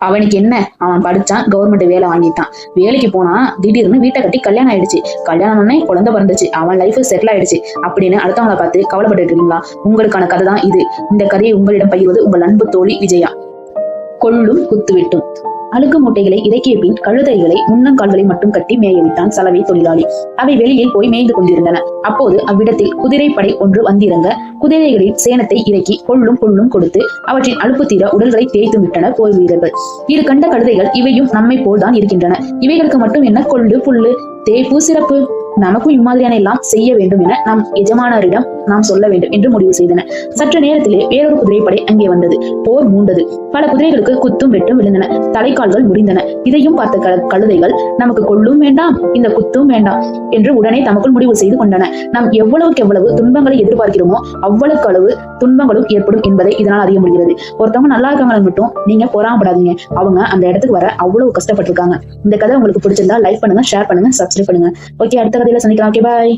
அவனுக்கு என்ன? அவன் படிச்சான் கவர்மெண்ட் வேலை வாங்கிட்டான். வேலைக்கு போனா திடீர்னு வீட்டை கட்டி கல்யாணம் ஆயிடுச்சு. கல்யாணம் உடனே குழந்தை பிறந்துச்சு. அவன் லைஃப் செட்டில் ஆயிடுச்சு. அப்படின்னு அடுத்தவங்கள பார்த்து கவலைப்பட்டு இருக்கீங்களா உங்களுக்கான கதை தான் இது. இந்த கதையை உங்களிடம் பகிர்வது உங்கள் அன்பு தோழி விஜயா. கொள்ளும் குத்துவிட்டும். அழுக்கு மூட்டைகளை இறக்கிய பின் கழுதைகளை முன்னங்கால்களை மட்டும் கட்டி மேயவிட்டான் சலவை தொழிலாளி. அவை வெளியில் போய் மேய்ந்து கொண்டிருந்தன. அப்போது அவ்விடத்தில் குதிரைப்படை ஒன்று வந்திருந்த குதிரைகளின் சேனத்தை இறக்கி கொள்ளும் புல்லும் கொடுத்து அவற்றின் அழுப்பு தீர உடல்களை தேய்த்து விட்டனர் போர் வீரர்கள். இது கண்ட கழுதைகள் இவையும் நம்மை போல்தான் இருக்கின்றன. இவைகளுக்கு மட்டும் என்ன கொள்ளு புல்லு தேய்ப்பு சிறப்பு? நமக்கும் இம்மாதிரியான எல்லாம் செய்ய வேண்டும் என நம் எஜமானரிடம் நாம் சொல்ல வேண்டும் என்று முடிவு செய்தன. சற்று நேரத்திலே வேறொரு குதிரைப்படை அங்கே வந்தது. போர் மூண்டது. பல குதிரைகளுக்கு குத்தும் வெட்டும் விழுந்தன. தலைக்கால்கள் முறிந்தன. இதையும் பார்த்த கழுதைகள் நமக்கு கொள்ளும் வேண்டாம். இந்த குத்தும் வேண்டாம் என்று உடனே தமக்குள் முடிவு செய்து கொண்டன. நாம் எவ்வளவுக்கு எவ்வளவு துன்பங்களை எதிர்பார்க்கிறோமோ அவ்வளவுக்கு அளவு துன்பங்களும் ஏற்படும் என்பதை இதனால் அறிய முடிகிறது. ஒருத்தவங்க நல்லா இருக்காங்களா மட்டும் நீங்க பொறாமப்படாதீங்க. அவங்க அந்த இடத்துக்கு வர அவ்வளவு கஷ்டப்பட்டிருக்காங்க. இந்த கதை உங்களுக்கு பிடிச்சிருந்தா லைக் பண்ணுங்க ஷேர் பண்ணுங்க சப்ஸ்கிரைப் பண்ணுங்க. ஓகே அடுத்த கதையில சந்திக்கலாம். Okay bye